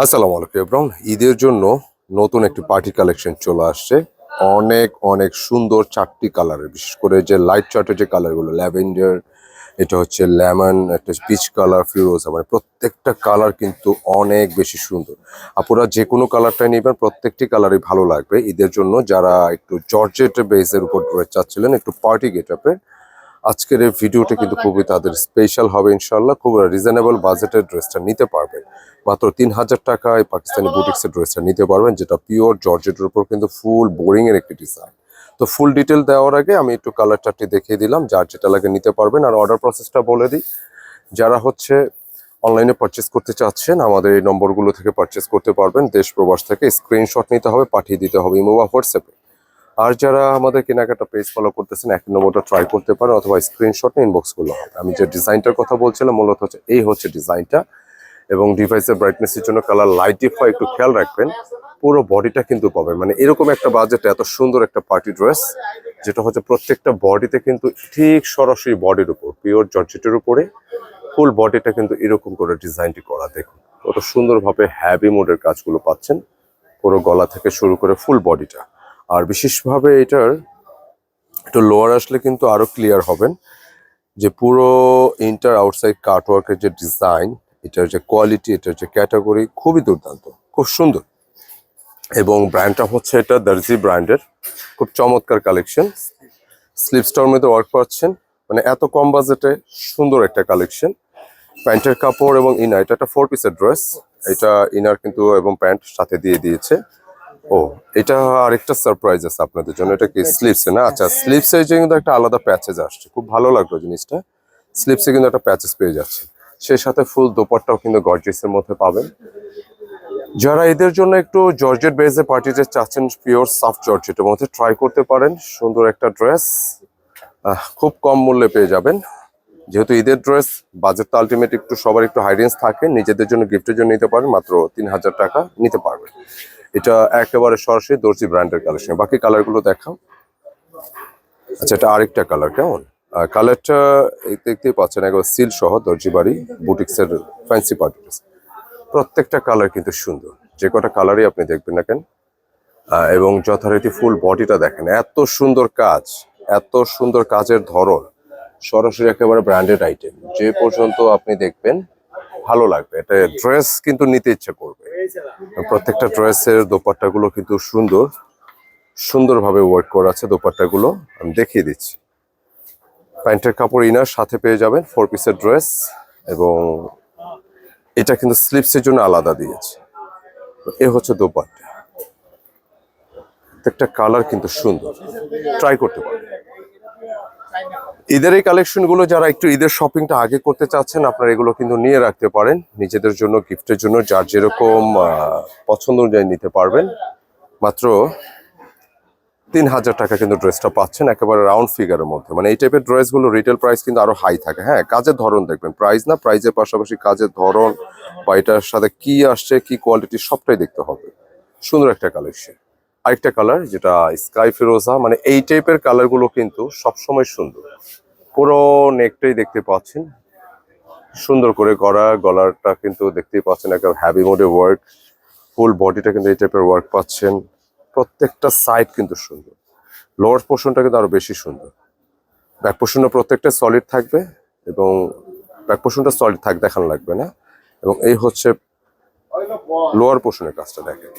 আসসালামু আলাইকুম এব্রাউন ঈদের জন্য নতুন একটি পার্টি কালেকশন চলে আসছে। অনেক অনেক সুন্দর চারটি কালারের বিশেষ করে যে লাইট চার্টের যে কালারগুলো ল্যাভেন্ডার এটা হচ্ছে লেমন একটা পিচ কালার ফিরোজ মানে প্রত্যেকটা কালার কিন্তু অনেক বেশি সুন্দর। আপনারা যে কোনো কালারটাই নেবেন, প্রত্যেকটি কালারই ভালো লাগবে। ঈদের জন্য যারা একটু জর্জেট বেসের উপর চাচ্ছিলেন, একটু পার্টি গেট আপের আজকের এই ভিডিওটা কিন্তু খুবই তাদের স্পেশাল হবে ইনশাল্লাহ খুব রিজনেবল বাজেটের ড্রেসটা নিতে পারবেন। মাত্র তিন হাজার টাকায় পাকিস্তানি বুটিক্সের ড্রেসটা নিতে পারবেন যেটা পিওর জর্জেটের উপর কিন্তু ফুল বোরিং এর একটি ডিজাইন তো ফুল ডিটেল দেওয়ার আগে আমি একটু কালার চারটি দেখিয়ে দিলাম যার যেটা লাগে নিতে পারবেন। আর অর্ডার প্রসেসটা বলে দিই। যারা হচ্ছে অনলাইনে পারচেস করতে চাচ্ছেন আমাদের এই নম্বরগুলো থেকে পারচেস করতে পারবেন। দেশ প্রবাস থেকে স্ক্রিনশট নিতে হবে পাঠিয়ে দিতে হবে ইমো বা হোয়াটসঅ্যাপে। আর যারা আমাদের কেনাকাটা পেজ ফলো করতেছেন, এক নম্বরটা ট্রাই করতে পারেন অথবা স্ক্রিনশট ইনবক্স করলে হবে। আমি যে ডিজাইনটার কথা বলছিলাম, মূলত হচ্ছে এই হচ্ছে ডিজাইনটা এবং ডিভাইসের ব্রাইটনেসের জন্য কালার লাইট ডিফাই একটু খেয়াল রাখবেন, পুরো বডিটা কিন্তু পাবেন। মানে এরকম একটা বাজেটে এত সুন্দর একটা পার্টি ড্রেস যেটা হচ্ছে প্রত্যেকটা বডিতে কিন্তু ঠিক সরাসরি বডির উপর পিওর জর্জেটের উপরে ফুল বডিটা কিন্তু এরকম করে ডিজাইনটি করা। দেখুন, কত সুন্দরভাবে হ্যাভি মোডের কাজগুলো পাচ্ছেন। পুরো গলা থেকে শুরু করে ফুল বডিটা আর বিশেষভাবে এটার একটু লোয়ার আসলে কিন্তু আরও ক্লিয়ার হবেন যে পুরো ইন্টার আউটসাইড কাটওয়ার্কের যে ডিজাইন এটার যে কোয়ালিটি এটার যে ক্যাটাগরি খুবই দুর্দান্ত, খুব সুন্দর। এবং ব্র্যান্ডটা হচ্ছে এটা দার্জি ব্র্যান্ডের খুব চমৎকার কালেকশন স্লিপস্টার মধ্যে ওয়ার্ক পাচ্ছেন মানে এত কম বাজেটে সুন্দর একটা কালেকশন প্যান্টের কাপড় এবং ইনার এটা একটা ফোর পিসের ড্রেস এটা ইনার কিন্তু এবং প্যান্ট সাথে দিয়ে দিয়েছে। ও এটা আরেকটা সারপ্রাইজ আছে আপনাদের জন্য। এটা কি স্লিপসে না? আচ্ছা স্লিপসে যে কিন্তু একটা আলাদা প্যাচেজ আসছে। খুব ভালো লাগল জিনিসটা। স্লিপসে কিন্তু একটা প্যাচেজ পেয়ে যাচ্ছে সেই সাথে ফুল দোপাট্টাও কিন্তু গর্জিয়াসের মধ্যে পাবেন। যারা এদের জন্য একটু জর্জেট বেজে পার্টিতে চাচ্ছেন পিওর সফট জর্জেটের মধ্যে ট্রাই করতে পারেন। সুন্দর একটা ড্রেস খুব কম মূল্যে পেয়ে যাবেন। যেহেতু ঈদের ড্রেস বাজেট তো আলটিমেট একটু সবার একটু হাই রেঞ্জ থাকে। নিজেদের জন্য গিফটের জন্য নিতে পারেন। মাত্র তিন হাজার টাকা নিতে পারবেন। এটা একেবারে সরাসরি দর্জি ব্র্যান্ডের কালেকশন বাকি কালারগুলো দেখাও। আচ্ছা এটা আরেকটা কালার কেমন? কালারটা দেখতেই পাচ্ছেন, একবার সিল সহ দর্জি বাড়ি, বুটিক্সের ফ্যান্সি পার্টি প্রত্যেকটা কালার কিন্তু সুন্দর। যে কটা কালারই আপনি দেখবেন না কেন। এবং যথারীতি ফুল বডিটা দেখেন। এত সুন্দর কাজ, এত সুন্দর কাজের ধরন, সরাসরি একেবারে ব্র্যান্ডেড আইটেম যে পর্যন্ত আপনি দেখবেন, ভালো লাগবে। এটা ড্রেস কিন্তু নিতে ইচ্ছে করবে। প্রত্যেকটা ড্রেসের দোপাট্টাগুলো কিন্তু সুন্দর, সুন্দরভাবে ওয়ার্ক করা আছে দোপাট্টাগুলো। আমি দেখিয়ে দিচ্ছি। প্যান্টের কাপড় ইনার সাথে পেয়ে যাবেন ফোর পিসের ড্রেস এবং এটা কিন্তু স্লিপসের জন্য আলাদা দিয়েছে। এ হচ্ছে দোপাট্টা। প্রত্যেকটা কালার কিন্তু সুন্দর। ট্রাই করতে পারেন। ঈদের এই কালেকশনগুলো যারা একটু ঈদের শপিংটা আগে করতে চাচ্ছেন, আপনারা এগুলো কিন্তু নিয়ে রাখতে পারেন। নিজেদের জন্য, গিফটের জন্য, যার যেরকম পছন্দ অনুযায়ী নিতে পারবেন। মাত্র তিন হাজার টাকা কিন্তু ড্রেসটা পাচ্ছেন, একেবারে রাউন্ড ফিগারের মধ্যে। মানে এই টাইপের ড্রেসগুলো রিটেল প্রাইস কিন্তু আরও হাই থাকে। হ্যাঁ কাজের ধরন দেখবেন। প্রাইস না প্রাইজের পাশাপাশি কাজের ধরন বা এটার সাথে কি আসছে, কি কোয়ালিটি সবটাই দেখতে হবে। সুন্দর একটা কালেকশন আরেকটা কালার যেটা স্কাই ফিরোজা মানে এই টাইপের কালারগুলো কিন্তু সবসময় সুন্দর। পুরো নেকটাই দেখতে পাচ্ছেন। সুন্দর করে করা গলারটা কিন্তু দেখতেই পাচ্ছেন একটা হ্যাভি মোডে ওয়ার্ক ফুল বডিটা কিন্তু এই টাইপের ওয়ার্ক পাচ্ছেন। প্রত্যেকটা সাইড কিন্তু সুন্দর। লোয়ার পোর্শনটা কিন্তু আরও বেশি সুন্দর। ব্যাক পোর্শনটা প্রত্যেকটা সলিড থাকবে এবং ব্যাক পোর্শনটা সলিড থাক দেখানো লাগবে না। এবং এই হচ্ছে লোয়ার পোর্শনের কাজটা দেখেন।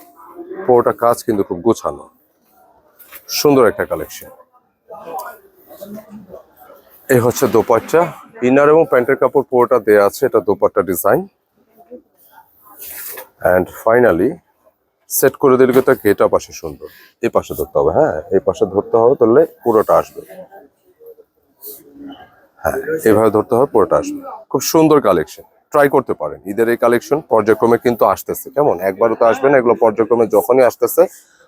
পুরোটা কাজ কিন্তু খুব গোছানো। সুন্দর একটা কালেকশন এই হচ্ছে দোপাট্টা। ইনার এবং প্যান্টের কাপড় পুরোটা দেয়া আছে, এটা dupatta design and finally set করে দিলে তো গেটা পাশে সুন্দর। এই পাশে ধরতে হবে হ্যাঁ? এই পাশে ধরতে হবে তাহলে পুরোটা আসবে। হ্যাঁ এভাবে ধরতে হবে, পুরোটা আসবে। খুব সুন্দর কালেকশন ট্রাই করতে পারেন। ঈদের এই কালেকশন পর্যায়ক্রমে কিন্তু আসতেছে। কেমন? একবারও তো আসবে না, এগুলো পর্যায়ক্রমে যখনই আসতেছে,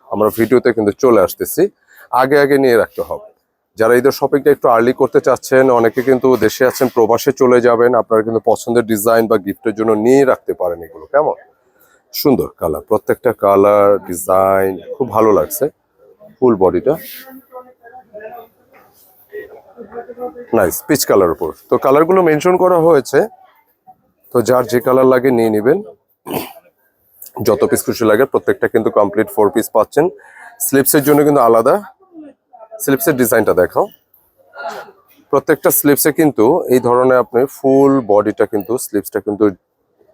আমরা ভিডিওতে কিন্তু চলে আসতেছি। আগে আগে নিয়ে রাখতে হবে। যারা ঈদের শপিংটা একটু আর্লি করতে চাচ্ছেন, অনেকে কিন্তু দেশে আছেন, প্রবাসে চলে যাবেন, আপনারা কিন্তু পছন্দের ডিজাইন বা গিফটের জন্য নিয়ে রাখতে পারেন এগুলো। কেমন? সুন্দর কালার প্রত্যেকটা কালার ডিজাইন খুব ভালো লাগছে। ফুল বডিটা নাইস পিচ কালার উপর। তো কালারগুলো মেনশন করা হয়েছে। তো যার যে কালার লাগে নিয়ে নেবেন। যত পিস খুশি লাগে, প্রত্যেকটা কিন্তু কমপ্লিট ফোর পিস পাচ্ছেন। স্লিপসের জন্য কিন্তু আলাদা। স্লিপসের ডিজাইনটা দেখাও। প্রত্যেকটা স্লিপসে কিন্তু এই ধরনের আপনি ফুল বডিটা কিন্তু স্লিপসটা কিন্তু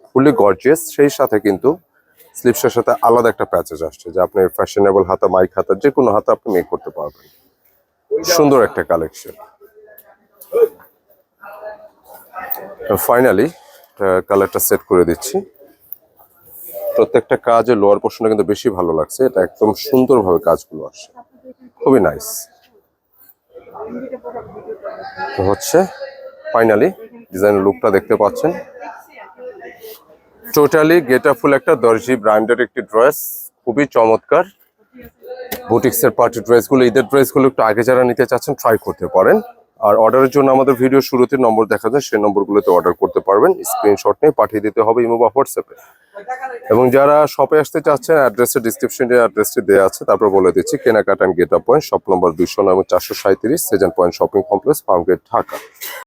ফুললি গর্জিয়াস সেই সাথে কিন্তু স্লিপসের সাথে আলাদা একটা প্যাচেজ আসছে যে আপনি ফ্যাশনেবল হাতা মাইক হাতা যে কোনো হাতা আপনি মেক করতে পারবেন। সুন্দর একটা কালেকশন ফাইনালি কালারটা সেট করে দিচ্ছি। প্রত্যেকটা কাজে লোয়ার পোর্শনটা কিন্তু বেশি ভালো লাগছে। এটা একদম সুন্দরভাবে কাজগুলো আসছে। খুবই নাইস তো হচ্ছে ফাইনালি ডিজাইনের লুকটা দেখতে পাচ্ছেন। টোটালি গেটা ফুল একটা দর্জি ব্র্যান্ডের একটি ড্রেস খুবই চমৎকার। বুটিক্সের পার্টি ড্রেসগুলো ঈদের ড্রেসগুলো একটু আগে যারা নিতে চাচ্ছেন ট্রাই করতে পারেন। আর অর্ডারের জন্য আমাদের ভিডিও শুরুতে নম্বর দেখা যায়, সেই নম্বরগুলোতে অর্ডার করতে পারবেন। স্ক্রিনশট নিয়ে পাঠিয়ে দিতে হবে ইমো বা হোয়াটসঅ্যাপে এবং যারা শপে আসতে চাচ্ছেন অ্যাড্রেসের ডিসক্রিপশনে অ্যাড্রেসটি দেওয়া আছে, তারপর বলে দিচ্ছি কেনাকাটা gate of point shop number দুইশো নয় এবং চারশো সাঁত্রিশ সেজেন point shopping complex Farmgate Dhaka